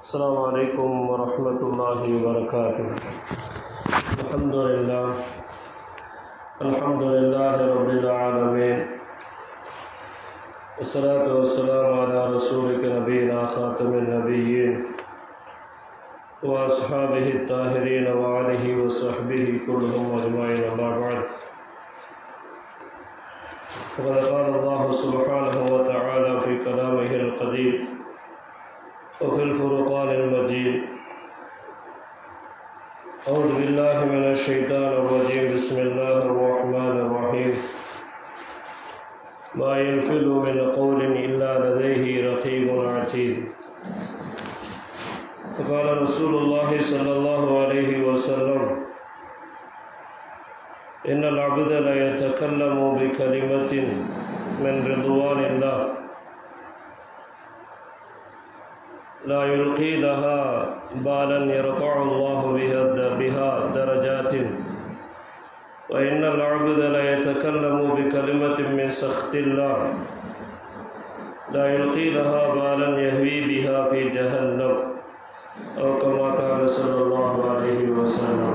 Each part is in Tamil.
السلام عليكم ورحمة الله وبركاته. الحمد لله. الحمد لله رب العالمين. والصلاة والسلام على رسولك نبينا خاتم النبيين وأصحابه الطاهرين وآله وصحبه كلهم أجمعين أما بعد. فقد قال الله سبحانه وتعالى في كلامه القديم وفي الفرقان المجيد. أعوذ بالله من الشيطان الرجيم. بسم الله الرحمن الرحيم. ما يلفظ من قول إلا لديه رقيب عتيد. وقال رسول الله صلى الله عليه وسلم إن العبد لا يتكلم بكلمة من رضوان الله. لا يلقي لها بالا يرفع الله بها درجات. وإن العبد لا يتكلم بكلمة من سخط الله. لا يلقي لها بالا يهوي بها في جهنم. أو كما قال صلى الله عليه وسلم.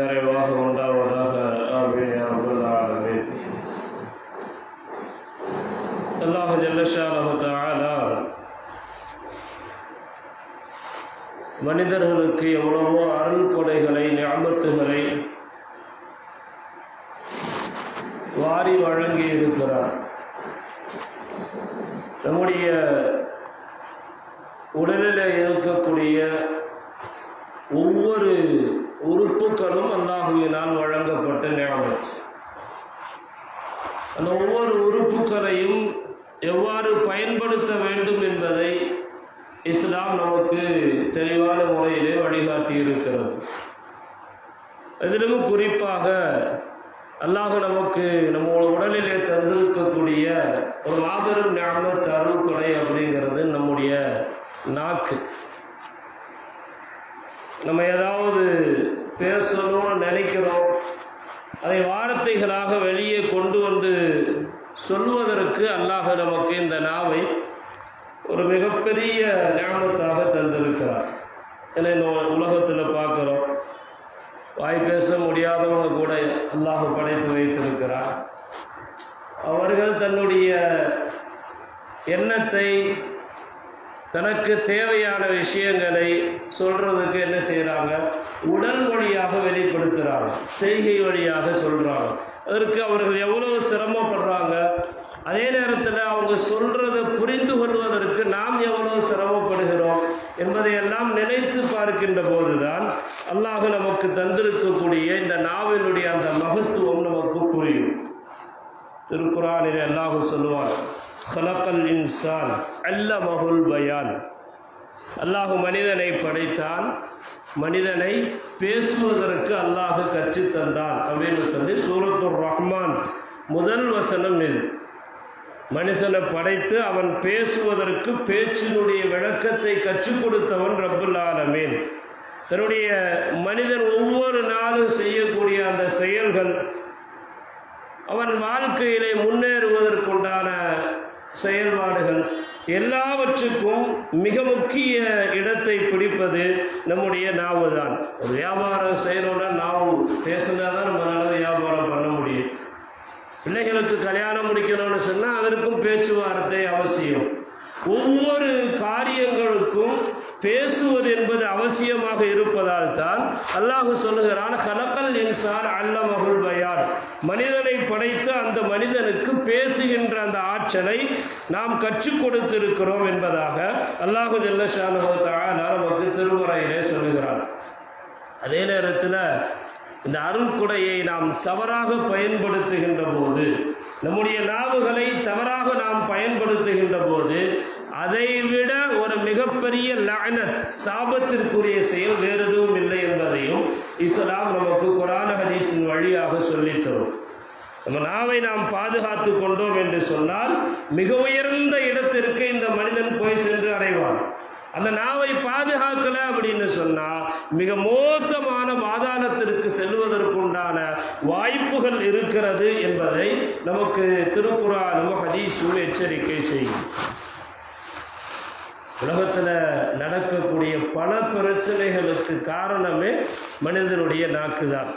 மனிதர்களுக்கு எவ்வளவோ அருள் கொடைகளை ஞாபத்துகளை வாரி வழங்கி இருக்கிறார் நம்முடைய உடலில் இருக்கக்கூடிய ஒவ்வொரு உறுப்புகளும் அல்லாஹுவினால் வழங்கப்பட்ட ஞாபகம் அந்த ஒவ்வொரு உறுப்புகளையும் எவ்வாறு பயன்படுத்த வேண்டும் என்பதை இஸ்லாம் நமக்கு தெளிவான முறையிலே வழிகாட்டி இருக்கிறது அதிலும் குறிப்பாக அல்லாஹ் நமக்கு நம்ம உடலிலே தந்திருக்கக்கூடிய ஒரு மாபெரும் ஞாபகத்து அருள் கொடை அப்படிங்கிறது நம்முடைய வாக்கு. நம்ம ஏதாவது பேசணும்னு நினைக்கிறோம். அதை வார்த்தைகளாக வெளியே கொண்டு வந்து சொல்வதற்கு அல்லாஹ் நமக்கு இந்த நாவை ஒரு மிகப்பெரிய ஞாபகத்தாக தந்திருக்கிறார். ஏன்னா இந்த உலகத்தில் பார்க்குறோம். வாய் பேச முடியாதவங்க கூட அல்லாஹ் படைத்து வைத்திருக்கிறார். அவர்கள் தன்னுடைய எண்ணத்தை தனக்கு தேவையான விஷயங்களை சொல்றதுக்கு என்ன செய்கிறாங்க உடல் மொழியாக வெளிப்படுத்துகிறாங்க செய்கை வழியாக சொல்கிறாங்க அதற்கு அவர்கள் எவ்வளவு சிரமப்படுறாங்க? அதே நேரத்தில் அவங்க சொல்றதை புரிந்து கொள்வதற்கு நாம் எவ்வளவு சிரமப்படுகிறோம் என்பதையெல்லாம் நினைத்து பார்க்கின்ற போதுதான் அல்லாஹ் நமக்கு தந்திருக்கக்கூடிய இந்த நாவலுடைய அந்த மகத்துவம் நமக்கு புரியும். திருக்குறானில் அல்லாஹ் சொல்லுவார் ஹலக்கல் இன்சான் அல்ல மகுல் பயான் அல்லாஹ் மனிதனை படைத்தான். மனிதனை பேசுவதற்கு அல்லாஹ் கற்றுத்தந்தான் அப்படின்னு சொல்லி சூரத்துர் ரஹ்மான் முதல் வசனம் இது. மனுஷனை படைத்து அவன் பேசுவதற்கு பேச்சினுடைய விளக்கத்தை கற்றுக் கொடுத்தவன் ரப்புல் ஆலமீன். தன்னுடைய மனிதன் ஒவ்வொரு நாளும் செய்யக்கூடிய அந்த செயல்கள் அவன் வாழ்க்கையிலே முன்னேறுவதற்குண்டான செயல்பாடுகள் எல்லாவற்றுக்கும் மிக முக்கிய இடத்தை பிடிப்பது நம்முடைய நாவு தான் ஒரு வியாபாரம் செய்யணும்னா நாவு பேசினா தான் நம்மளால வியாபாரம் பண்ண முடியும். பிள்ளைகளுக்கு கல்யாணம் முடிக்கணும்னு சொன்னால் அதற்கும் பேச்சுவார்த்தை அவசியம். ஒவ்வொரு காரியங்களுக்கும் பேசுவது என்பது அவசியமாக இருப்பதால் தான் அல்லாஹு சொல்லுகிறான் கலக்கல் என்சார் அல்ல மகள் பயார் மனிதனை படைத்து அந்த மனிதனுக்கு பேசுகின்ற அந்த ஆற்றலை நாம் கற்றுக் கொடுத்திருக்கிறோம் என்பதாக அல்லாஹு ஜல்லஷானுவத்தான நமக்கு திருமுறையிலே சொல்லுகிறார். அதே நேரத்தில் இந்த அருள்குடையை நாம் தவறாக பயன்படுத்துகின்ற போது நம்முடைய நாவுகளை தவறாக நாம் பயன்படுத்துகின்ற போது அதை விட ஒரு மிகப்பெரிய லஅனத் சாபத்திற்குரிய செயல் வேறு எதுவும் இல்லை என்பதையும் இஸ்லாம் நமக்கு குரான ஹதீஸின் வழியாக சொல்லித்தரும். நம்ம நாவை நாம் பாதுகாத்து கொண்டோம் என்று சொன்னால் மிக உயர்ந்த இடத்திற்கு இந்த மனிதன் போய் சென்று அடைவான். அந்த நாவை பாதுகாக்கல அப்படின்னு சொன்னா மிக மோசமான பாதாளத்திற்கு செல்வதற்குண்டான வாய்ப்புகள் இருக்கிறது என்பதை நமக்கு திருக்குறானும் ஹதீஸும் எச்சரிக்கை செய்யும். உலகத்தில் நடக்கக்கூடிய பல பிரச்சனைகளுக்கு காரணமே மனிதனுடைய நாக்கு தான்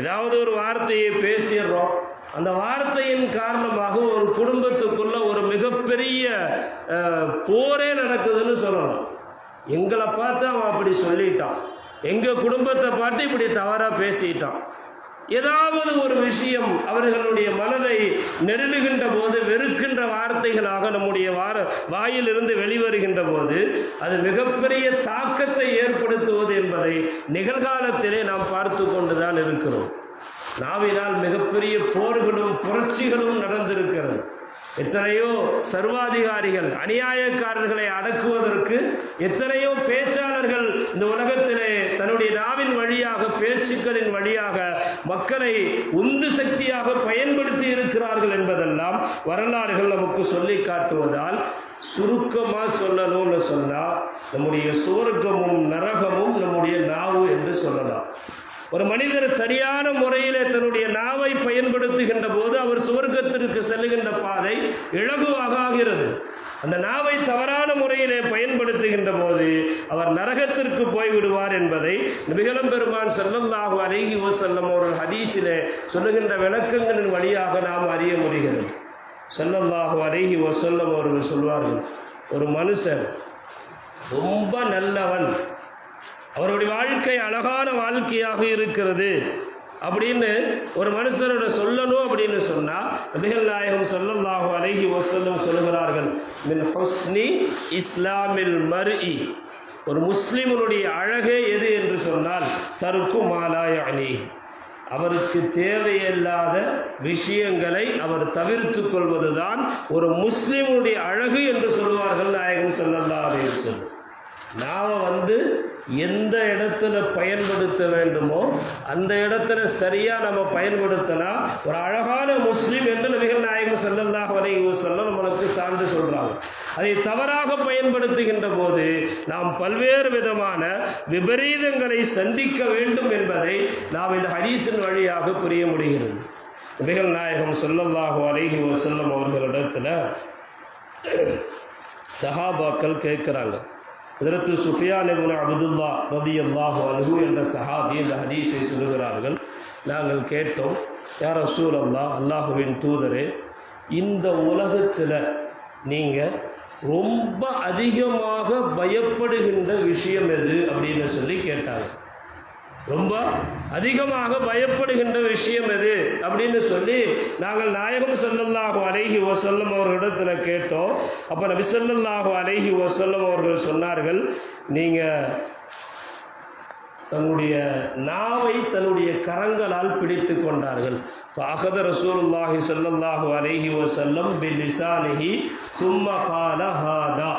ஏதாவது ஒரு வார்த்தையை பேசிடுறோம். அந்த வார்த்தையின் காரணமாக ஒரு குடும்பத்துக்குள்ள ஒரு மிகப்பெரிய போரே நடக்குதுன்னு சொல்லலாம் எங்களை பார்த்து அவன் அப்படி சொல்லிட்டான். எங்கள் குடும்பத்தை பார்த்து இப்படி தவறாக பேசிட்டான். ஏதாவது ஒரு விஷயம் அவர்களுடைய மனதை நெருடுகின்ற போது வெறுக்கின்ற வார்த்தைகளாக நம்முடைய வார வாயிலிருந்து வெளிவருகின்ற போது அது மிகப்பெரிய தாக்கத்தை ஏற்படுத்துவது என்பதை நிகழ்காலத்திலே நாம் பார்த்து கொண்டுதான் இருக்கிறோம். நாவினால் மிகப்பெரிய போர்களும் புரட்சிகளும் நடந்திருக்கிறது. எத்தனையோ சர்வாதிகாரிகள் அநியாயக்காரர்களை அடக்குவதற்கு எத்தனையோ பேச்சாளர்கள் இந்த உலகத்திலே தன்னுடைய நாவின் வழியாக பேச்சுக்களின் வழியாக மக்களை உந்து சக்தியாக பயன்படுத்தி இருக்கிறார்கள் என்பதெல்லாம் வரலாறுகள் நமக்கு சொல்லி காட்டுவதால் சுருக்கமாக சொல்லணும்னு சொன்னால் நம்முடைய சுவர்க்கமும் நரகமும் நம்முடைய நாவு என்று சொல்லலாம். ஒரு மனிதர் சரியான முறையிலே தன்னுடைய நாவை பயன்படுத்துகின்ற போது அவர் சுவர்க்கத்திற்கு செல்லுகின்ற பாதை இலகுவாக ஆகிறது. அந்த நாவை தவறான முறையிலே பயன்படுத்துகின்ற போது அவர் நரகத்திற்கு போய்விடுவார் என்பதை நபிகளம் பெருமான் அருகி ஓ செல்லும் ஒரு ஹதீஸிலே சொல்லுகின்ற விளக்கங்களின் வழியாக நாம் அறிய முடிகிறது. செல்லந்தாகும் அருகி ஓ செல்லம் அவர்கள் சொல்வார்கள் ஒரு மனுஷன் ரொம்ப நல்லவன் அவருடைய வாழ்க்கை அழகான வாழ்க்கையாக இருக்கிறது. அப்படின்னு ஒரு மனுஷனோட சொல்லணும் அப்படின்னு சொன்னா நபிகள் நாயகம் ஸல்லல்லாஹு அலைஹி வஸல்லம் சொல்கிறார்கள் மின் ஹொஸ்னி இஸ்லாமில் மர்இ. ஒரு முஸ்லிமனுடைய அழகே எது என்று சொன்னால் தருக்கு மாலாய் அணி அவருக்கு தேவையில்லாத விஷயங்களை அவர் தவிர்த்து கொள்வதுதான் ஒரு முஸ்லிமுடைய அழகு என்று சொல்வார்கள் நாயகம் சொல்லல்லா அப்படின்னு சொல்லு நாம் வந்து எந்த இடத்துல பயன்படுத்த வேண்டுமோ அந்த இடத்துல சரியாக நம்ம பயன்படுத்தினா ஒரு அழகான முஸ்லீம் என்று நபிகள் நாயகம் ஸல்லல்லாஹு அலைஹி வஸல்லம் நம்மளுக்கு சான்று சொல்கிறாங்க அதை தவறாக பயன்படுத்துகின்ற போது நாம் பல்வேறு விதமான விபரீதங்களை சந்திக்க வேண்டும் என்பதை நாம் இந்த ஹதீஸின் வழியாக புரிய முடிகிறது. நபிகள் நாயகம் ஸல்லல்லாஹு அலைஹி செல்லும் அவர்களிடத்தில் சஹாபாக்கள் கேட்குறாங்க. இதற்கு சுஃபியான் அபுதுல்லா அப்துல்லா ரதியல்லாஹு அன்ஹு என்ற சஹாபி இந்த ஹதீஸை சொல்லுகிறார்கள். நாங்கள் கேட்டோம் யார் ரசூல் அல்லா அல்லாஹுவின் தூதரே இந்த உலகத்தில் நீங்கள் ரொம்ப அதிகமாக பயப்படுகின்ற விஷயம் எது? அப்படின்னு சொல்லி கேட்டாங்க. ரொம்ப அதிகமாக பயப்படுகின்ற விஷயம் எது? அப்படின்னு சொல்லி நாங்கள் நாயகம் செல்லல்லாகும் அலைகி வசல்லம் அவர்களிடத்தில் கேட்டோம். அப்போ நபி செல்லல்லாகும் அலைகி வசல்லம் அவர்கள் சொன்னார்கள் நீங்கள் தன்னுடைய நாவை தன்னுடைய கரங்களால் பிடித்து கொண்டார்கள். அகத ரசூலுல்லாஹி சல்லல்லாஹு அலைஹி வசல்லம் பில்லிசானிஹி சும்ம கால ஹாதா.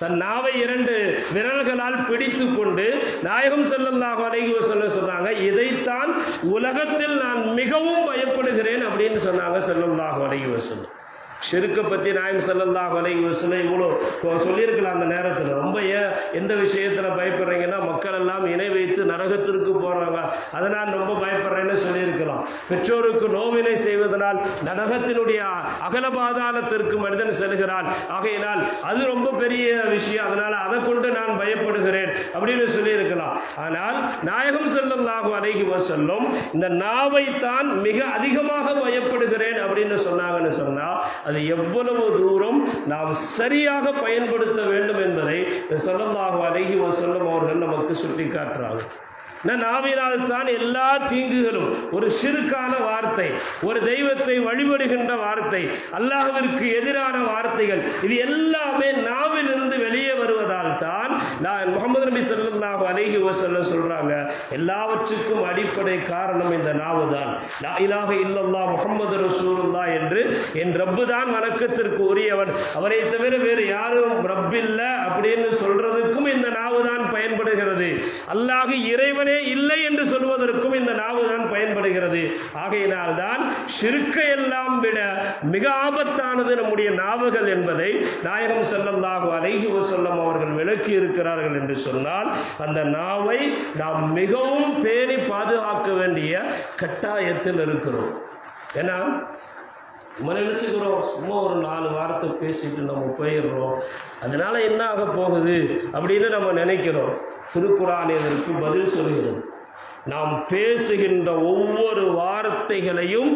தன் நாவை இரண்டு விரல்களால் பிடித்து கொண்டு நாயகம் செல்லல்லாக அழகி சொல்ல சொன்னாங்க இதைத்தான் உலகத்தில் நான் மிகவும் பயப்படுகிறேன் அப்படின்னு சொன்னாங்க செல்லல்லாக அழகி வஸல்லம். செருக்கை பற்றி நாயம் செல்லல்லா வலை வஸல்லம் இவ்வளோ சொல்லியிருக்கலாம் அந்த நேரத்தில். ரொம்ப ஏன் எந்த விஷயத்தில் பயப்படுறீங்கன்னா மக்கள் எல்லாம் இணை வைத்து நரகத்திற்கு போகிறாங்க அதனால் ரொம்ப பயப்படுறேன்னு சொல்லியிருக்கலாம் பெற்றோருக்கு நோவினை செய்வதனால் நரகத்தினுடைய அகல பாதாளத்திற்கு மனிதன் செல்கிறான். ஆகையினால் அது ரொம்ப பெரிய விஷயம். அதனால் அதை கொண்டு நான் பயப்படுகிறேன் அப்படின்னு சொல்லியிருக்கலாம். ஆனால் நாயகம் செல்லல்லாகும் அலைஹி வசல்லும் இந்த நாவை தான் மிக அதிகமாக பயப்படுகிறேன் அப்படின்னு சொன்னாங்கன்னு சொன்னால் அது எவ்வளவு தூரம் நாம் சரியாக பயன்படுத்த வேண்டும் என்பதை ஸல்லல்லாஹு அலைஹி வஸல்லம் அவர்கள் நமக்கு சுட்டி காட்டுறாங்க நாவினால் தான் எல்லா தீங்குகளும். ஒரு சிறுக்கான வார்த்தை ஒரு தெய்வத்தை வழிபடுகின்ற வார்த்தை அல்லாஹிற்கு எதிரான வார்த்தைகள் இது எல்லாமே நாவிலிருந்து வெளியே வருவதால் தான் நான் முகமது நபி சொல்லாஹு அலைஹி வஸல்லம் சொல்றாங்க எல்லாவற்றுக்கும் அடிப்படை காரணம் இந்த நாவு தான் இலாக இல்லல்லா முகமது ரசூலுல்லா என்று என் ரப்பு தான் வணக்கத்திற்கு உரியவன். அவரை தவிர வேறு யாரும் ரப்பில்லை அப்படின்னு சொல்றதுக்கும் இந்த நாவு தான் பயன்படுகிறது. அல்லாஹ் இறைவன் இல்லை என்று சொல்வதற்கும் இந்த நாவு தான் பயன்படுகிறது. ஆகையினால் தான் சிறுக்கையெல்லாம் விட மிக ஆபத்தானது நம்முடைய நாவுகள் என்பதை நாயகம் ஸல்லல்லாஹு அலைஹி செல்லம் அவர்கள் விளக்கி இருக்கிறார்கள் என்று சொன்னால் அந்த நாவை நாம் மிகவும் பேணி பாதுகாக்க வேண்டிய கட்டாயத்தில் இருக்கிறோம். ஏன்னா நம்ம நினச்சிக்கிறோம். சும்மா ஒரு நாலு வாரத்தை பேசிட்டு நம்ம போயிடுறோம். அதனால என்ன ஆக போகுது அப்படின்னு நம்ம நினைக்கிறோம். திருக்குறான் இதற்கு பதில் சொல்கிறது. நாம் பேசுகின்ற ஒவ்வொரு வார்த்தைகளையும்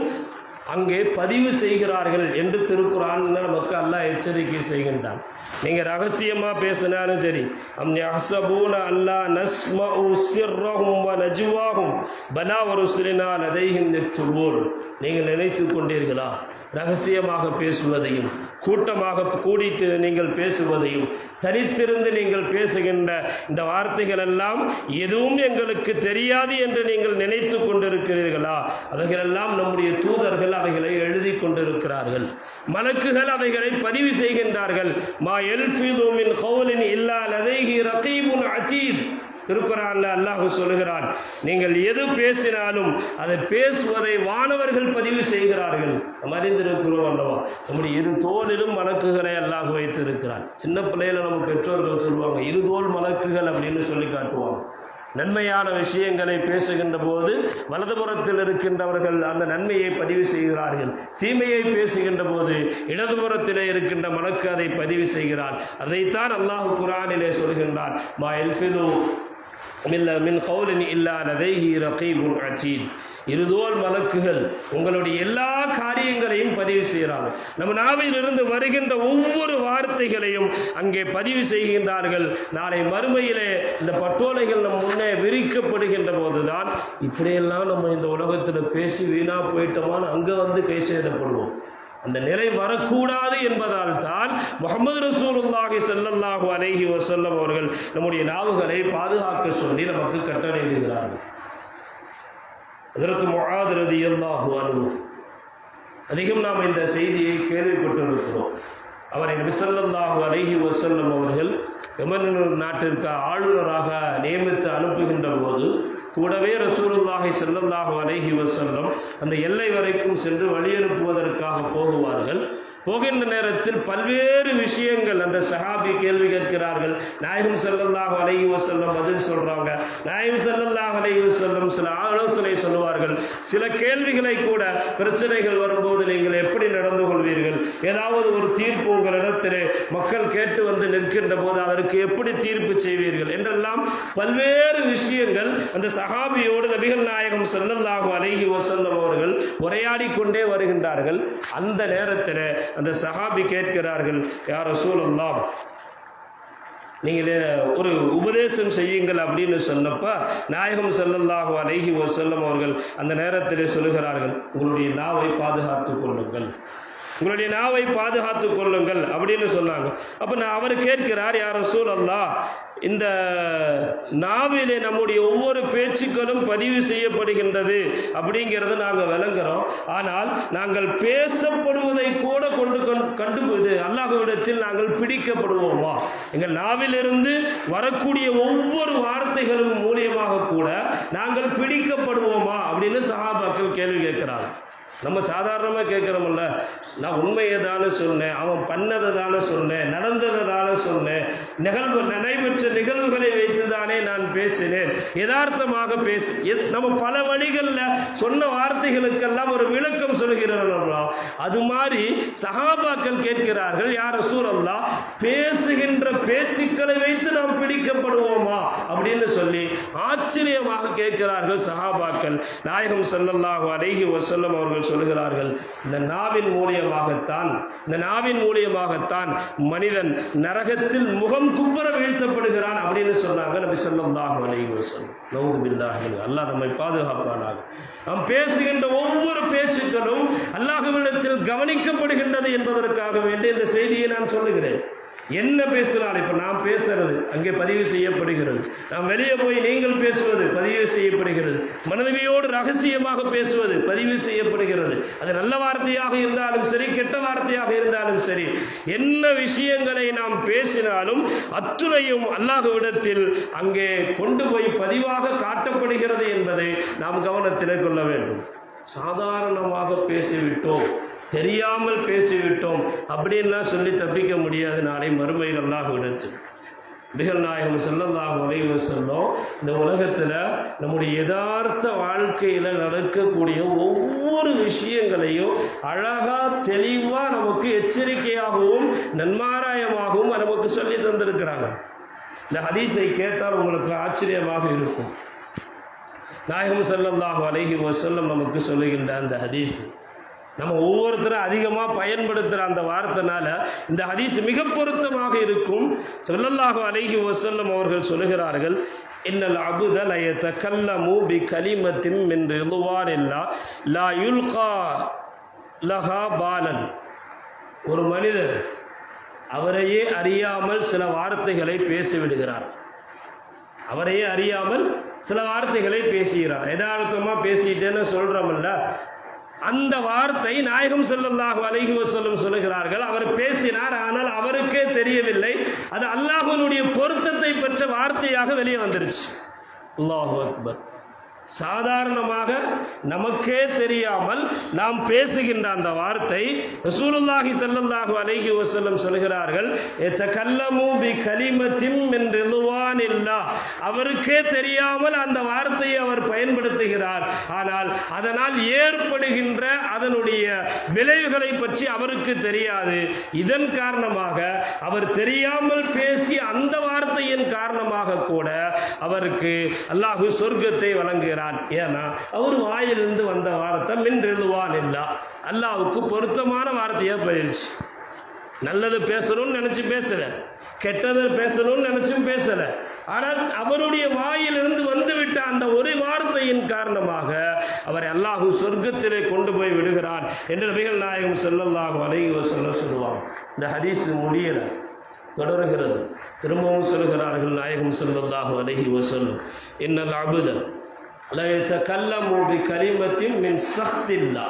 அங்கே பதிவு செய்கிறார்கள் என்று திருக்குறான் நமக்கு அல்லாஹ் எச்சரிக்கை செய்கின்றான். நீங்கள் ரகசியமாக பேசினாலும் சரி. அம் அசபூன அல்லா நஸ்ம சிர்ரஹும் வ நஜுவாகும் பலா சிறினால் லதைஹிம் யக்துபூன் நீங்கள் நினைத்து கொண்டீர்களா? ரகசியமாக பேசுவதையும் கூட்டமாக கூடிட்டு நீங்கள் பேசுவதையும் தனித்திருந்து நீங்கள் பேசுகின்ற இந்த வார்த்தைகள் எல்லாம் எதுவும் எங்களுக்கு தெரியாது என்று நீங்கள் நினைத்து கொண்டிருக்கிறீர்களா? அவைகளெல்லாம் நம்முடைய தூதர்கள் அவைகளை எழுதி கொண்டிருக்கிறார்கள். மலக்குகள் அவைகளை பதிவு செய்கின்றார்கள். மா எல்ஃபிது கவுலின் இல்லா லதைஹி ரகீபுன் அதீத் திருக்குறான்ல அல்லாஹ் சொல்லுகிறான். நீங்கள் எது பேசினாலும் அதை பேசுவதை வானவர்கள் பதிவு செய்கிறார்கள். மறைந்திருக்கிறோம் அல்லவா? நம்முடைய இரு தோலிலும் மலக்குகளை அல்லாஹ் வைத்திருக்கிறான். சின்ன பிள்ளையில நம்ம பெற்றோர்கள் சொல்லுவாங்க இரு தோல் மலக்குகள் அப்படின்னு சொல்லி காட்டுவாங்க. நன்மையான விஷயங்களை பேசுகின்ற போது வலதுபுறத்தில் இருக்கின்றவர்கள் அந்த நன்மையை பதிவு செய்கிறார்கள். தீமையை பேசுகின்ற போது இடதுபுறத்திலே இருக்கின்ற மலக்கு அதை பதிவு செய்கிறார். அதைத்தான் அல்லாஹ் குரானிலே சொல்கின்றார் மா எல்ஃபிலு மில்ல மின் கௌலின் இல்லா லதைஹி ரகீபுன் இருதோல் மலக்குகள் உங்களுடைய எல்லா காரியங்களையும் பதிவு செய்கிறாங்க நம்ம நாவில் இருந்து வருகின்ற ஒவ்வொரு வார்த்தைகளையும் அங்கே பதிவு செய்கின்றார்கள். நாளை மறுமையிலே இந்த பட்டோலைகள் நம் முன்னே விரிக்கப்படுகின்ற போதுதான் இப்படியெல்லாம் நம்ம இந்த உலகத்தில் பேசி வீணா போயிட்டோமான்னு அங்கே வந்து கை செய்தப்படுவோம் அந்த நிலை வரக்கூடாது என்பதால் தான் முகமது ரசூலுல்லாஹி செல்லல்லாஹு அலைஹி வசல்லம் அவர்கள் நம்முடைய நாவுகளை பாதுகாக்க சொல்லி நமக்கு கட்டளையிடுகிறார்கள் அதற்கு முஆத் ரலியல்லாஹு அதிகம் நாம் இந்த செய்தியை கேள்விப்பட்டிருக்கிறோம். அவரை நபி ஸல்லல்லாஹு அலைஹி அவர்கள் யமன் நாட்டிற்கு ஆளுநராக நியமித்து அனுப்புகின்ற போது கூடவே ரசூலுல்லாஹி செல்லல்லாஹு அலைஹி வசல்லம் அந்த எல்லை வரைக்கும் சென்று வழியனுப்புவதற்காக போகுவார்கள். போகின்ற நேரத்தில் பல்வேறு விஷயங்கள் அந்த சஹாபி கேள்வி கேட்கிறார்கள். நாயகம் செல்லல்லாஹு அலைஹி வசல்லம் பதில் சொல்றாங்க. நாயகம் செல்லல்லாஹு அலைஹி வசல்லம் சில ஆலோசனை சொல்லுவார்கள். சில கேள்விகளை கூட பிரச்சனைகள் வரும்போது நீங்கள் எப்படி நடந்து கொள்வீர்கள்? ஏதாவது ஒரு தீர்ப்பு உங்களிடத்திலே மக்கள் கேட்டு வந்து நிற்கின்ற போது அதற்கு எப்படி தீர்ப்பு செய்வீர்கள்? என்றெல்லாம் பல்வேறு விஷயங்கள் அந்த சஹாபியோடு நபிகள் நாயகம் ஸல்லல்லாஹு அலைஹி வஸல்லம் அவர்கள் உரையாடி கொண்டே வருகின்றார்கள். அந்த நேரத்தில் அந்த சஹாபி கேட்கிறார்கள் யார் சூழல்லாம் நீங்கள் ஒரு உபதேசம் செய்யுங்கள் அப்படின்னு சொன்னப்ப நாயகம் ஸல்லல்லாஹு அலைஹி வஸல்லம் அவர்கள் அந்த நேரத்தில் சொல்லுகிறார்கள் உங்களுடைய நாவை பாதுகாத்துக் கொள்ளுங்கள். உங்களுடைய நாவை பாதுகாத்து கொள்ளுங்கள் அப்படின்னு சொன்னாங்க. அப்போ நான் அவர் கேட்கிறார் யார் ரசூல் அல்லாஹ் இந்த நாவிலே நம்முடைய ஒவ்வொரு பேச்சுக்களும் பதிவு செய்யப்படுகின்றது அப்படிங்கிறத நாங்கள் விளங்குறோம். ஆனால் நாங்கள் பேசப்படுவதை கூட கொண்டு கண்டுபோது கண்டு அல்லாஹ்விடத்தில் நாங்கள் பிடிக்கப்படுவோமா? எங்கள் நாவிலிருந்து வரக்கூடிய ஒவ்வொரு வார்த்தைகளும் மூலியமாக கூட நாங்கள் பிடிக்கப்படுவோமா? அப்படின்னு சஹாபாக்கள் கேள்வி கேட்கிறார்கள். நம்ம சாதாரணமாக கேட்குறோம்ல நான் உண்மையை தானே சொன்னேன் அவன் பண்ணதை தானே சொன்னேன் நடந்ததை தானே சொன்னேன் நிகழ்வு நடைபெற்ற நிகழ்வுகளை வைத்து தானே நான் பேசினேன். யதார்த்தமாக பேசு எத்- நம்ம பல வழிகளில் சொன்ன வார்த்தைகளுக்கெல்லாம் ஒரு விளக்கம் சொல்கிறார்களா அது மாதிரி சஹாபாக்கள் கேட்கிறார்கள் யார் சூழல்லா பேசுகின்ற பேச்சுக்களை வைத்து நாம் பிடிக்கப்படுவோமா? அப்படின்னு சொல்லி ஆச்சரியமாக கேட்கிறார்கள் சஹாபாக்கள். நாயகம் ஸல்லல்லாஹு அழகி வசல்லம் அவர்கள் சொல்கிறார்கள். இந்த நாவின் மூலியமாகத்தான் இந்த நாவின் மூலியமாகத்தான் மனிதன் நரகத்தில் முகம் குப்புற வீழ்த்தப்படுகிறான் அப்படின்னு சொன்னாங்க நபி ஸல்லல்லாஹு அலைஹி வஸல்லம். நவுது பில்லாக அல்லாஹ் நம்மை பாதுகாப்பானாக. நாம் பேசுகின்ற ஒவ்வொரு பேச்சுக்களும் அல்லாஹுவிடத்தில் கவனிக்கப்படுகின்றது என்பதற்காக வேண்டி இந்த செய்தியை நான் சொல்லுகிறேன். என்ன பேசினாலும் இப்போ நாம் பேசுறது அங்கே பதிவு செய்யப்படுகிறது. நாம் வெளியே போய் நீங்கள் பேசுவது பதிவு செய்யப்படுகிறது. மனைவியோடு ரகசியமாக பேசுவது பதிவு செய்யப்படுகிறது. அது நல்ல வார்த்தையாக இருந்தாலும் சரி கெட்ட வார்த்தையாக இருந்தாலும் சரி என்ன விஷயங்களை நாம் பேசினாலும் அத்துணையும் அல்லாஹ்விடத்தில் அங்கே கொண்டு போய் பதிவாக காட்டப்படுகிறது என்பதை நாம் கவனத்தில் கொள்ள வேண்டும். சாதாரணமாக பேசிவிட்டோம். தெரியாமல் பேசிவிட்டோம் அப்படின்லாம் சொல்லி தப்பிக்க முடியாது. நாளை மறுமைகள்லாம் அல்லாஹ் விடச்சு நபிகள் நாயகம் ஸல்லல்லாஹு உதவி செல்லும் இந்த உலகத்தில் நம்முடைய யதார்த்த வாழ்க்கையில் நடக்கக்கூடிய ஒவ்வொரு விஷயங்களையும் அழகாக தெளிவாக நமக்கு எச்சரிக்கையாகவும் நன்மாராயமாகவும் நமக்கு சொல்லி தந்திருக்கிறாங்க. இந்த ஹதீஸை கேட்டால் உங்களுக்கு ஆச்சரியமாக இருக்கும். நாயகம் ஸல்லல்லாஹு அலைஹி வஸல்லம் நமக்கு சொல்லுகின்ற அந்த ஹதீஸ். நம்ம ஒவ்வொருத்தரும் அதிகமாக பயன்படுத்துகிற அந்த வார்த்தைனால இந்த ஹதீஸ் மிக பொருத்தமாக இருக்கும். சொல்லல்லாஹு அலைஹி வசல்லம் அவர்கள் சொல்லுகிறார்கள் இன்னல் அபுத லயத்த கல்லமு பி கலிமத்தின் என்று எழுவார் இல்லா லா யுல்கா லஹா பாலன். ஒரு மனிதர் அவரையே அறியாமல் சில வார்த்தைகளை பேசிவிடுகிறார். அவரையே அறியாமல் சில வார்த்தைகளை பேசுகிறார். எதார்த்தமாக பேசிட்டேன்னு சொல்கிறோம்ல அந்த வார்த்தை நாயகம் செல்லல்லாஹு அலஹி வசல்லம் சொல்லுகிறார்கள். அவர் பேசினார் ஆனால் அவருக்கே தெரியவில்லை. அது அல்லாஹனுடைய பொருத்தத்தை பெற்ற வார்த்தையாக வெளியே வந்துருச்சு அல்லாஹு அக்பர். சாதாரணமாக நமக்கே தெரியாமல் நாம் பேசுகின்ற அந்த வார்த்தை ரசூலுல்லாஹி சல்லல்லாஹு அலைஹி வசல்லம் சொல்கிறார்கள் எத்தகல்லமு பி கலிமத்தின் மின் ரிதுவானில்லா. அவருக்கே தெரியாமல் அந்த வார்த்தையை அவர் பயன்படுத்துகிறார். ஆனால் அதனால் ஏற்படுகின்ற அதனுடைய விளைவுகளை பற்றி அவருக்கு தெரியாது. இதன் காரணமாக அவர் தெரியாமல் பேசிய அந்த வார்த்தையின் காரணமாக கூட அவருக்கு அல்லாஹு சொர்க்கத்தை வழங்குகிறார். ஏன்னா அவர் வாயிலிருந்து வந்த வாரத்தை மின்றெழுவான் இல்லா அல்லாவுக்கு பொருத்தமான வார்த்தையாக போயிடுச்சு நல்லது பேசணும்னு நினச்சி பேசலை. கெட்டது பேசணும்னு நினச்சும் பேசலை. ஆனால் அவருடைய வாயிலிருந்து வந்துவிட்ட அந்த ஒரு வார்த்தையின் காரணமாக அவர் அல்லாஹு சொர்க்கத்திலே கொண்டு போய் விடுகிறான் என்று நபிகள் நாயகம் ஸல்லல்லாஹு அலைஹி சொல்ல சொல்லுவாங்க. இந்த ஹதீஸ் முடியல. தொடர்கிறது. திரும்பவும் சொல்கிறார்கள் நாயகம் ஸல்லல்லாஹு அலைஹி வஸல்லம். இன்னல் அபுத கல்லமூபி கலிமத்தின் மின் சக்தில்லா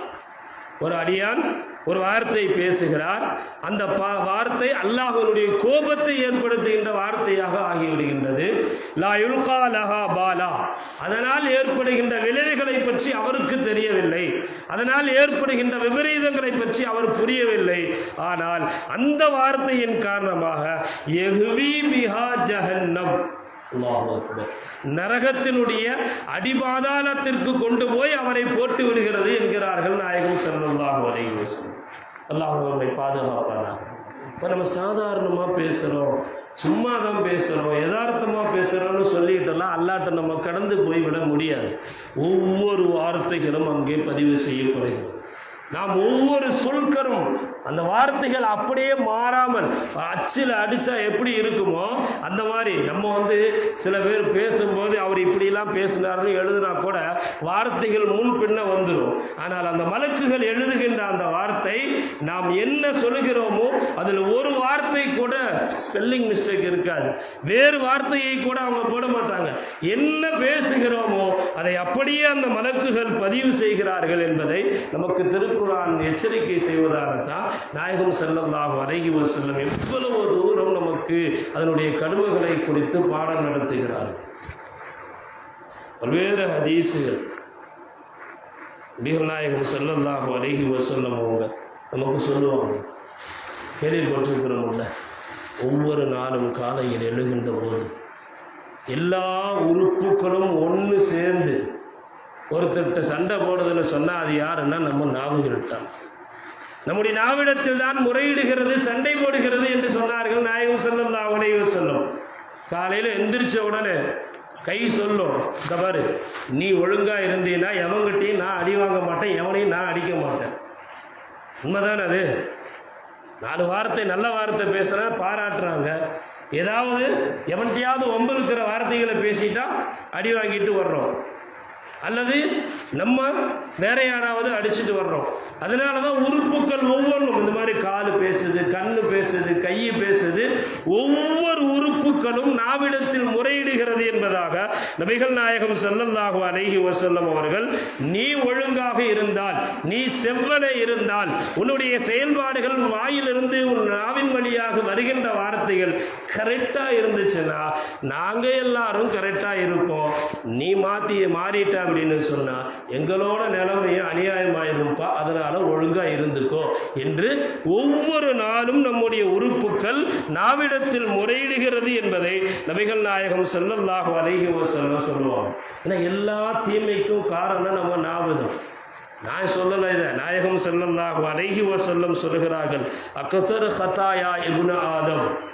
ஒரு அடியான் ஒரு வார்த்தை பேசுகிறார். அந்த பா வார்த்தை அல்லாஹனுடைய கோபத்தை ஏற்படுத்துகின்ற வார்த்தையாக ஆகிவிடுகின்றது. லா யுல்கா அதனால் ஏற்படுகின்ற விளைவுகளை பற்றி அவருக்கு தெரியவில்லை. அதனால் ஏற்படுகின்ற விபரீதங்களை பற்றி அவர் புரியவில்லை. ஆனால் அந்த வார்த்தையின் காரணமாக எஹ்வி பிஹா ஜஹன்னம். நரகத்தினுடைய அடிபாதாளத்திற்கு கொண்டு போய் அவரை போட்டு விடுகிறது என்கிறார்கள் நாயகம் ஸல்லல்லாஹு அலைஹி வஸல்லம். அல்லாஹ் நம்மை பாதுகாப்பானாக. இப்போ நம்ம சாதாரணமாக பேசுகிறோம் சும்மா தான் பேசுகிறோம் யதார்த்தமாக பேசுகிறோம்னு சொல்லிட்டெல்லாம் அல்லாட்ட நம்ம கடந்து போய்விட முடியாது. ஒவ்வொரு வார்த்தைகளும் அங்கே பதிவு செய்யப்படுகிறது. நாம் ஒவ்வொரு சொற்கரும் அந்த வார்த்தைகள் அப்படியே மாறாமல் அச்சில் அடித்தா எப்படி இருக்குமோ அந்த மாதிரி நம்ம வந்து சில பேர் பேசும்போது அவர் இப்படிலாம் பேசினார்னு எழுதுனா கூட வார்த்தைகள் முன் பின்ன வந்துடும் ஆனால் அந்த மலக்குகள் எழுதுகின்ற அந்த வார்த்தை நாம் என்ன சொல்லுகிறோமோ அதில் ஒரு வார்த்தை கூட ஸ்பெல்லிங் மிஸ்டேக் இருக்காது. வேறு வார்த்தையை கூட அவங்க போட மாட்டாங்க. என்ன பேசுகிறோமோ அதை அப்படியே அந்த மலக்குகள் பதிவு செய்கிறார்கள் என்பதை நமக்கு திருக்குறான் எச்சரிக்கை செய்வதாகத்தான் நாயகம் ஸல்லல்லாஹு அலைஹி செல்லும் எவ்வளவு தூரம் நமக்கு அதனுடைய கடுமைகளை குறித்து பாடம் நடத்துகிறார். பல்வேறு ஹதீஸுகள். நபிகள் நாயகம் அழகி வசல்லம் அவங்க நமக்கு சொல்லுவாங்க. கேள்விப்பட்டிருக்கிறோம்ல. ஒவ்வொரு நாளும் காலையில் எழுகின்ற போது எல்லா உறுப்புகளும் ஒன்று சேர்ந்து ஒருத்தர்கிட்ட சண்டை போடுறதுன்னு சொன்னால் அது யாருன்னா நம்ம ஞாபகம் நாவுகள்தான். நம்முடைய நாவிடத்தில் தான் முறையிடுகிறது சண்டை போடுகிறது என்று சொன்னார்கள் நாயகம் ஸல்லல்லாஹு அலைஹி செல்லும் காலையில் எந்திரிச்ச உடனே கை சொல்லும் இந்த பாரு நீ ஒழுங்கா இருந்தீன்னா எவங்கிட்டையும் நான் அடி வாங்க மாட்டேன் எவனையும் நான் அடிக்க மாட்டேன். உண்மைதானே அது? நாலு வார்த்தை நல்ல வார்த்தை பேசுனா பாராட்டுறாங்க. ஏதாவது எவன்கிட்டயாவது ஒம்பலுக்கிற வார்த்தைகளை பேசிட்டா அடி வாங்கிட்டு வர்றோம். அல்லது நம்ம வேற யாராவது அடிச்சுட்டு வர்றோம். அதனால தான் உறுப்புகள் ஒவ்வொன்றும். இந்த மாதிரி காலு பேசுது கண்ணு பேசுது கை பேசுது. ஒவ்வொரு உறுப்புகளும் நாவிடத்தில் முறையிடுகிறது என்பதாக நபிகள் நாயகம் செல்லந்தாக அழகி வசல்லம் அவர்கள் நீ ஒழுங்காக இருந்தால் நீ செவ்வனை இருந்தால் உன்னுடைய செயல்பாடுகள் வாயிலிருந்து உன் நாவின் வழியாக வருகின்ற வார்த்தைகள் கரெக்டா இருந்துச்சுன்னா நாங்க எல்லாரும் கரெக்டா இருப்போம். நீ மாத்தி மாறிட்ட அப்படின்னு சொன்னா எங்களோட நிலைமையும் அநியாயமாயிருப்பா அதனால ஒழுங்கா இருந்துக்கோ என்று ஒவ்வொரு நாளும் நம்முடைய உறுப்புகள் நாவிடத்தில் முறையிடுகிறது என்பதை நபிகள் நாயகம் செல்லல்லாக அலைஹி செல்ல சொல்லுவாங்க. ஏன்னா எல்லா தீமைக்கும் காரணம் நம்ம நாவுதான். நான் சொல்லலை இதை. நாயகம் செல்லல்லாக அலைஹி செல்லம் சொல்லுகிறார்கள் அக்கசர் ஹதாயா இபுன ஆதம்.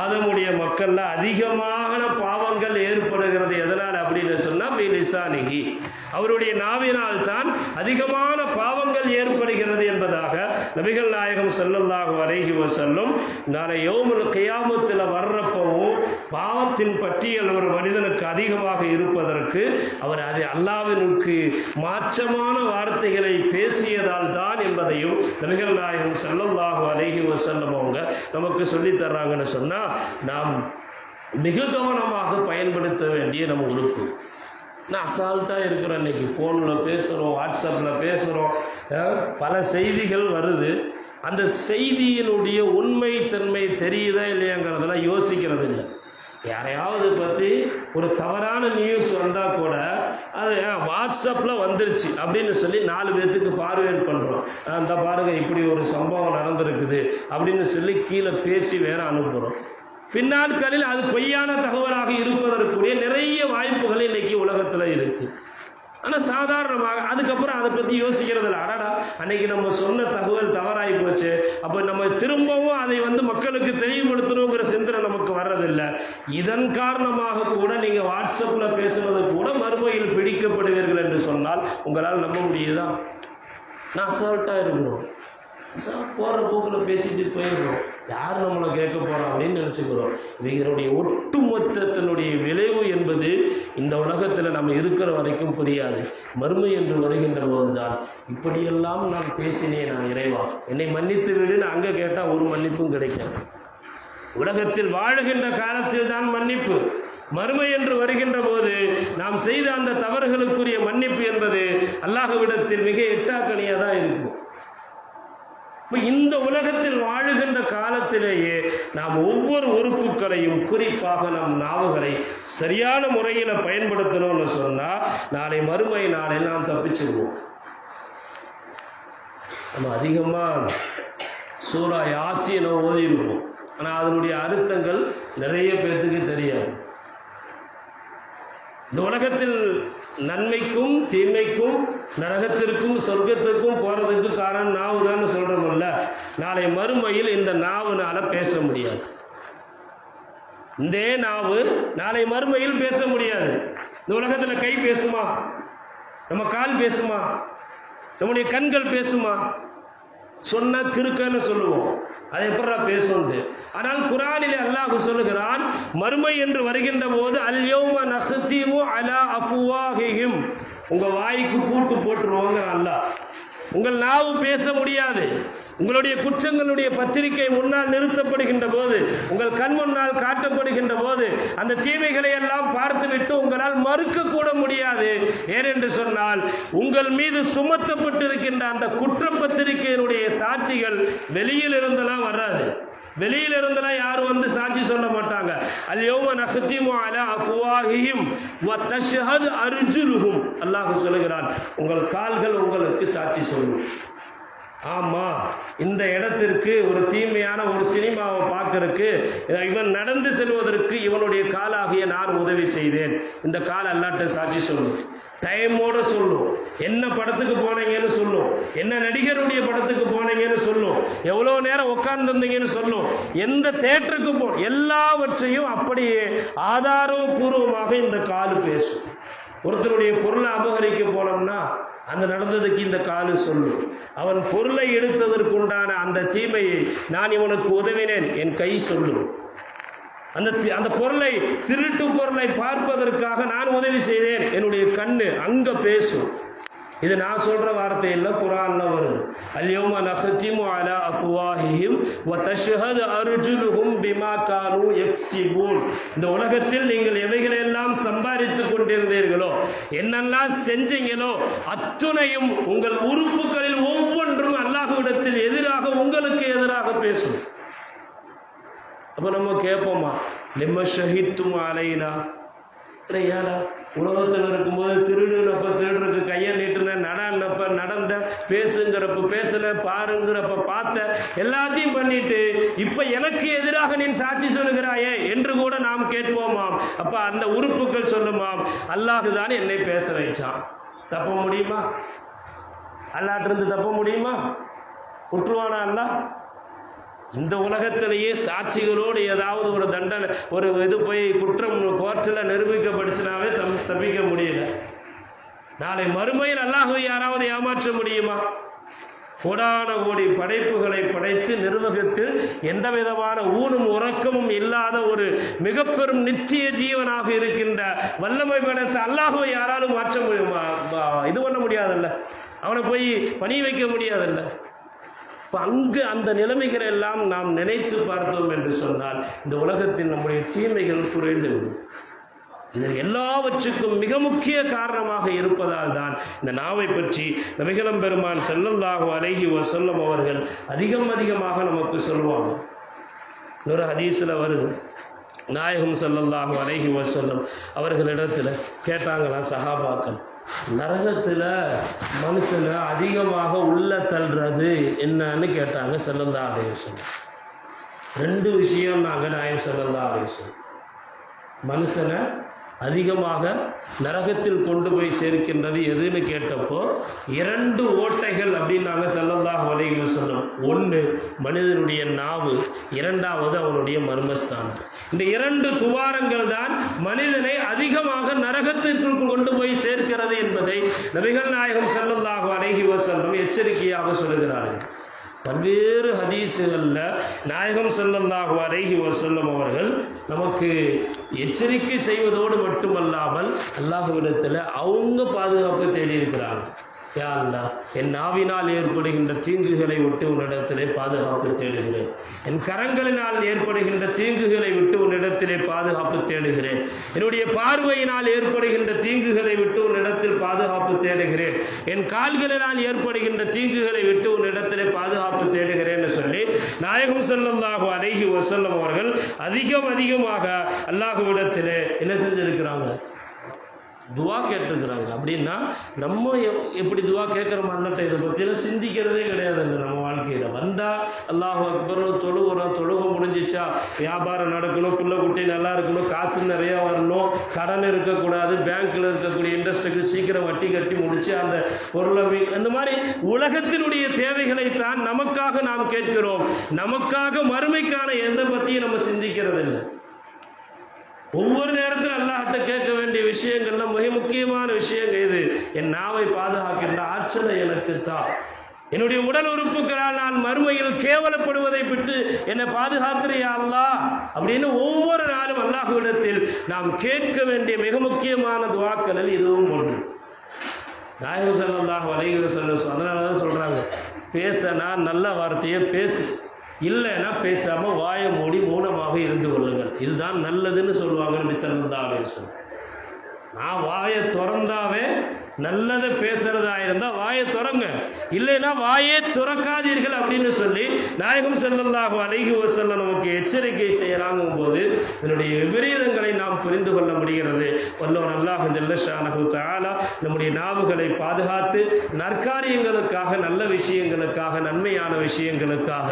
ஆதமுடைய மக்கள்ல அதிகமான பாவங்கள் ஏற்படுகிறது. எதனால் அப்படின்னு சொன்னா லிசானிகி அவருடைய நாவினால் தான் அதிகமான பாவங்கள் ஏற்படுகிறது என்பதாக நபிகள் நாயகம் செல்லல்லாக வரைகி செல்லும் நாளை யோமுல் கியாமத்தில் வர்றப்பவும் பாவத்தின் பட்டியல் ஒரு மனிதனுக்கு அதிகமாக இருப்பதற்கு அவர் அது அல்லாவினுக்கு மாற்றமான வார்த்தைகளை பேசியதால் தான் என்பதையும் நபிகள் நாயகம் செல்லல்லாக வரைகி செல்லும் அவங்க நமக்கு சொல்லித் தர்றாங்கன்னு நாம் மிக கவனமாக பயன்படுத்த வேண்டிய நம்ம உறுப்பு. நான் அசால்ட்டாக இருக்கிறோம் இன்றைக்கி ஃபோனில் பேசுகிறோம் வாட்ஸ்அப்பில் பேசுகிறோம் பல செய்திகள் வருது. அந்த செய்தியினுடைய உண்மைத்தன்மை தெரியுதா இல்லையாங்கிறதெல்லாம் யோசிக்கிறது இல்லை. யாரையாவது பற்றி ஒரு தவறான நியூஸ் வந்தால் கூட அது வாட்ஸ்அப்பில் வந்துருச்சு அப்படின்னு சொல்லி நாலு பேர்த்துக்கு ஃபார்வேர்ட் பண்ணுறோம் அந்த பாருங்க இப்படி ஒரு சம்பவம் நடந்திருக்குது அப்படின்னு சொல்லி கீழே பேசி வேற அனுப்புகிறோம் பின்னாட்களில் அது பொய்யான தகவலாக இருப்பதற்குரிய நிறைய வாய்ப்புகள் இன்னைக்கு உலகத்தில் இருக்கு. ஆனால் சாதாரணமாக அதுக்கப்புறம் அதை பற்றி யோசிக்கிறது இல்லை அடடா அன்னைக்கு நம்ம சொன்ன தகவல் தவறாகி போச்சு. அப்போ நம்ம திரும்பவும் அதை வந்து மக்களுக்கு தெளிவுபடுத்தணுங்கிற சிந்தனை நமக்கு வர்றதில்லை. இதன் காரணமாக கூட நீங்கள் வாட்ஸ்அப்பில் பேசுனது கூட மறுமையில் பிடிக்கப்படுவீர்கள் என்று சொன்னால் உங்களால் நம்ப முடியுதா? நான் அசால்ட்டாக இருக்கணும். போகிற போக்கில் பேசிட்டு போயிடுறோம். யார் நம்மளை கேட்க போகிறோம் அப்படின்னு நினச்சிக்கிறோம். இவங்களுடைய ஒட்டுமொத்தத்தினுடைய விளைவு என்பது இந்த உலகத்தில் நம்ம இருக்கிற வரைக்கும் புரியாது. மறுமை என்று வருகின்ற போதுதான். இப்படியெல்லாம் நான் பேசினேன் நான் இறைவா? என்னை மன்னித்து விடுன்னு அங்கே கேட்டால் ஒரு மன்னிப்பும் கிடைக்காது. உலகத்தில் வாழுகின்ற காலத்தில் தான் மன்னிப்பு. மறுமை என்று வருகின்ற போது நாம் செய்த அந்த தவறுகளுக்குரிய மன்னிப்பு என்பது அல்லாஹுவிடத்தில் மிக எட்டாக்கணியாக தான் இருக்கும். இப்போ இந்த உலகத்தில் வாழுகின்ற காலத்திலேயே நாம் ஒவ்வொரு உறுப்புகளையும் குறிப்பாக நம் நாவுகளை சரியான முறையில் பயன்படுத்தணும்னு சொன்னால் நாளை மறுமை நாளை நாம் தப்பிச்சிருவோம். நம்ம அதிகமாக சூறா யாசியனை ஓதிருப்போம் ஆனால் அதனுடைய அர்த்தங்கள் நிறைய பேர்த்துக்கு தெரியாது. இந்த உலகத்தில் நன்மைக்கும் தீமைக்கும் நரகத்திற்கும் சொர்க்கத்திற்கும் போறதுக்கு காரணம் நாவு தான் சொல்றோம்ல. நாளை மறுமையில் இந்த நாவுனால பேச முடியாது. இந்த நாவு நாளை மறுமையில் பேச முடியாது. இந்த உலகத்தில் கை பேசுமா? நம்ம கால் பேசுமா? நம்முடைய கண்கள் பேசுமா? சொன்ன கிறுக்கன்னு சொல்லுவோம். அது எப்படா பேசுவது ஆனால் குரானிலே அல்லாஹ் சொல்லுகிறான் மறுமை என்று வருகின்ற போது அல்யோம நஹ்தீமு அலா அஃபுவாஹிஹிம். உங்க வாய்க்கு பூட்டு போட்டுருவாங்க அல்ல. உங்கள் நாவு பேச முடியாது. உங்களுடைய குற்றங்களுடைய பத்திரிகை முன்னால் நிறுத்தப்படுகின்ற போது உங்கள் கண் முன்னால் காட்டப்படுகின்ற போது அந்த தீமைகளை எல்லாம் பார்த்துவிட்டு உங்களால் மறுக்க கூட முடியாது. ஏனென்று சொன்னால் உங்கள் மீது சுமத்தப்பட்டிருக்கின்ற அந்த குற்றப்பத்திரிகையினுடைய சாட்சிகள் வெளியில் இருந்தெல்லாம் வராது. வெளியில இருந்தெல்லாம் யாரும் வந்து சாட்சி சொல்ல மாட்டாங்க. அல் யௌம நஹ்திமு அலா அஃப்வாஹிஹிம் வ தஷ்ஹது அர்ஜுலுஹும் அல்லாஹ் சொல்லுகிறான் உங்கள் கால்கள் உங்களுக்கு சாட்சி சொல்லும். ஆமா இந்த இடத்திற்கு ஒரு தீமையான ஒரு சினிமாவை பார்க்கறதுக்கு இவன் நடந்து செல்வதற்கு இவனுடைய காலாகிய நான் உதவி செய்தேன். இந்த கால் அல்லாட்ட சாட்சி சொல்லும். டைமோட சொல்லும். என்ன படத்துக்கு போனீங்கன்னு சொல்லும். என்ன நடிகருடைய படத்துக்கு போனீங்கன்னு சொல்லும். எவ்வளோ நேரம் உட்கார்ந்துருந்தீங்கன்னு சொல்லும். எந்த தேட்டருக்கு போ எல்லாவற்றையும் அப்படியே ஆதாரபூர்வமாக இந்த கால் பேசும். ஒருத்தருடைய பொருளை அபகரிக்க போனோம்னா அந்த நடந்ததுக்கு இந்த காலு சொல்லும். அவன் பொருளை எடுத்ததற்கு உண்டான அந்த தீமையை நான் இவனுக்கு உதவினேன். என் கை சொல்லும். அந்த தி- அந்த பொருளை திருட்டு பொருளை பார்ப்பதற்காக நான் உதவி செய்தேன். என்னுடைய கண்ணு அங்க பேசும். இது நான் சொல்ற வார்த்தை இல்ல குரான்ல வருது. அல்யோம நஹ்திமு அலா அஃப்வாஹிஹிம் வ தஷ்ஹது அர்ஜுலுஹும் பிமா கானூ யக்ஸிபூன் இந்த உலகத்தில் நீங்கள் எவைகளெல்லாம் சம்பாதித்துக் கொண்டிருந்தீர்களோ என்னெல்லாம் செஞ்சீங்களோ அத்துணையும் உங்கள் உறுப்புகளில் ஒவ்வொன்றும் அல்லாஹ்விடத்தில் எதிராக உங்களுக்கு எதிராக பேசும். அப்ப நம்ம கேட்போமா? லிம்ம ஷஹித்தும் அலைனா? ஏடா உலகத்தில் இருக்கும்போது திருடுனப்ப திருடுறக்கு கையை நீட்டுனேன் நடனப்ப நடந்த பேசுங்கிறப்ப பேசுன பாருங்கிறப்ப பார்த்த எல்லாத்தையும் பண்ணிட்டு இப்ப எனக்கு எதிராக நீ சாட்சி சொல்லுகிறாயே என்று கூட நாம் கேட்போமாம். அப்ப அந்த உறுப்புகள் சொல்லுமாம். அல்லாஹுதான் என்னை பேச வைச்சான். தப்ப முடியுமா? அல்லாட்டிருந்து தப்ப முடியுமா? உற்றுவானா அல்லா இந்த உலகத்திலேயே சாட்சிகளோடு ஏதாவது ஒரு தண்டனை ஒரு இது போய் குற்றம் கோர்ட்டில் நிரூபிக்கப்படுச்சுனாவே தம் தப்பிக்க முடியல. நாளை மறுமையில் அல்லாஹுவை யாராவது ஏமாற்ற முடியுமா? கோடான கோடி படைப்புகளை படைத்து நிர்வகித்து எந்த விதமான ஊனும் உறக்கமும் இல்லாத ஒரு மிக பெரும் நித்திய ஜீவனாக இருக்கின்ற வல்லமை படைத்த அல்லாஹுவை யாராலும் மாற்ற முடியுமா? இது பண்ண முடியாதல்ல. அவனை போய் பணி வைக்க முடியாதல்ல. அங்கு அந்த நிலைமைகளை எல்லாம் நாம் நினைத்து பார்த்தோம் என்று சொன்னால் இந்த உலகத்தில் நம்முடைய தீமைகள் குறைந்துவிடும். இது எல்லாவற்றுக்கும் மிக முக்கிய காரணமாக இருப்பதால் தான் இந்த நாவை பற்றி நபிகளம் பெருமான் செல்லந்தாக அழகி செல்லும் அவர்கள் அதிகம் அதிகமாக நமக்கு சொல்லுவாங்க. இன்னொரு ஹதீஸில் வருது. நாயகம் ஸல்லல்லாஹு அழகி வஸல்லம் அவர்களிடத்தில் கேட்டாங்களாம் சஹாபாக்கள் நரகத்தில் மனுஷனை அதிகமாக உள்ள தள்ளுறது என்னன்னு கேட்டாங்க செல்லந்தா அலைஹி ரெண்டு விஷயம் நாங்கள் நாயம் செல்லந்தா அலைஹி மனுஷனை அதிகமாக நரகத்தில் கொண்டு போய் சேர்க்கின்றது எதுன்னு கேட்டப்போ இரண்டு ஓட்டைகள் அப்படின்னு நாங்கள் செல்லந்தாக வலைகள் சொன்னோம் ஒன்று மனிதனுடைய நாவு இரண்டாவது அவனுடைய மர்மஸ்தானம். இந்த இரண்டு துவாரங்கள் தான் மனிதனை அதிகமாக நரகத்திற்குள் கொண்டு போய் சேர்க்கிறது என்பதை நபிகள் நாயகம் செல்லந்தாக அலைஹி வசல்லம் எச்சரிக்கையாக சொல்கிறார்கள். பல்வேறு ஹதீஸுகளில் நாயகம் ஸல்லல்லாஹு அலைஹி வசல்லம் அவர்கள் நமக்கு எச்சரிக்கை செய்வதோடு மட்டுமல்லாமல் அல்லாஹ்விடத்தில் அவங்க பாதுகாப்பு தேடி இருக்கிறாங்க யா அல்லா என் நாவினால் ஏற்படுகின்ற தீங்குகளை விட்டு உன்னிடத்திலே பாதுகாப்பு தேடுகிறேன். என் கரங்களினால் ஏற்படுகின்ற தீங்குகளை விட்டு உன்னிடத்திலே பாதுகாப்பு தேடுகிறேன். என்னுடைய பார்வையினால் ஏற்படுகின்ற தீங்குகளை விட்டு உன்னிடத்தில் பாதுகாப்பு தேடுகிறேன். என் கால்களினால் ஏற்படுகின்ற தீங்குகளை விட்டு உன்னிடத்திலே பாதுகாப்பு தேடுகிறேன்னு சொல்லி நாயகம் செல்லந்தாக அழகி வசல்லம் அவர்கள் அதிகம் அதிகமாக அல்லாஹுவிடத்திலே என்ன செஞ்சிருக்கிறாங்க? துவா கேட்டிருக்கிறாங்க. அப்படின்னா நம்ம எப்படி துவா கேட்குற அண்ணட்ட இதை பற்றியெல்லாம் சிந்திக்கிறதே கிடையாது நம்ம வாழ்க்கையில். வந்தால் அல்லாஹ் அக்பரும் தொழுகிறோம் தொழுக முடிஞ்சிச்சா வியாபாரம் நடக்கணும் பிள்ளை குட்டி நல்லா இருக்கணும் காசு நிறையா வரணும் கடன் இருக்கக்கூடாது பேங்க்கில் இருக்கக்கூடிய இன்ட்ரெஸ்ட்டுக்கு சீக்கிரம் வட்டி கட்டி முடிச்சு அந்த பொருளை அந்த மாதிரி உலகத்தினுடைய தேவைகளை தான் நமக்காக நாம் கேட்கிறோம். நமக்காக மறுமைக்கான எதை பற்றியும் நம்ம சிந்திக்கிறது இல்லை ஒவ்வொரு நேரத்தில் அல்லாஹ்ட்ட கேட்க வேண்டிய விஷயங்கள்ல மிக முக்கியமான விஷயங்கள் இது. என் நாவை பாதுகாக்கின்ற ஆற்றலை எனக்கு தான் என்னுடைய உடல் உறுப்புகளால் நான் மறுமையில் கேவலப்படுவதை விட்டு என்னை பாதுகாக்கிறியா அல்லா? அப்படின்னு ஒவ்வொரு நாளும் அல்லாஹுவிடத்தில் நாம் கேட்க வேண்டிய மிக முக்கியமான துவாக்களில் இதுவும் ஒன்று. நாயகம் செல்லாஹ் அலைஹி செல்ல அதனால தான் சொல்கிறாங்க பேச நான் நல்ல வார்த்தையை பேசு. இல்லைன்னா பேசாமல் வாயை மூடி மௌனமாக இருந்து கொள்ளுங்கள். இதுதான் நல்லதுன்னு சொல்லுவாங்க நபி ஸல்லல்லாஹு அலைஹி நான் வாயை திறந்தாவே நல்லதை பேசுறதா இருந்தால் வாயை திறங்க. இல்லைன்னா வாயே திறக்காதீர்கள் அப்படின்னு சொல்லி நாயகம் ஸல்லல்லாஹு அழகி செல்ல நமக்கு எச்சரிக்கை செய்யலாங்கும் போது இதனுடைய விபரீதங்களை நாம் புரிந்து கொள்ள முடிகிறது. வல்லவன் அல்லாஹ் ஜல்ல ஷானஹு நம்முடைய நாவுகளை பாதுகாத்து நற்காரியங்களுக்காக நல்ல விஷயங்களுக்காக நன்மையான விஷயங்களுக்காக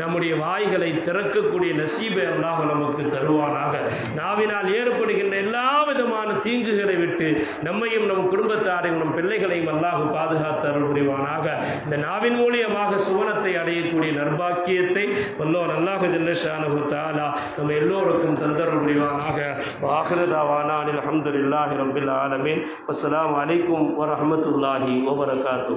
நம்முடைய வாய்களை திறக்கக்கூடிய நசீபை அல்லாஹ் நமக்கு தருவானாக. நாவினால் ஏற்படுகின்ற எல்லா விதமான தீங்குகளை விட்டு நம்மையும் நம் குடும்பத்தாரையும் நம் பிள்ளைகளையும் அல்லாஹு பாதுகாத்து அருள் புரிவானாக இந்த நாவின் மூலியமாக சுவனத்தை அடையக்கூடிய நர்பாக்கியத்தை வல்லோர் அல்லாஹ் ஜல்லஷானு தாலா நம்ம எல்லோருக்கும் தந்தருள் புரிவானாக வாஹிரதாவானா அனில் அஹமதுல்லாஹி ரபில் ஆலமீன். அஸ்லாம் வலைக்கும் வரமத்துல்லாஹி வபரகாத்து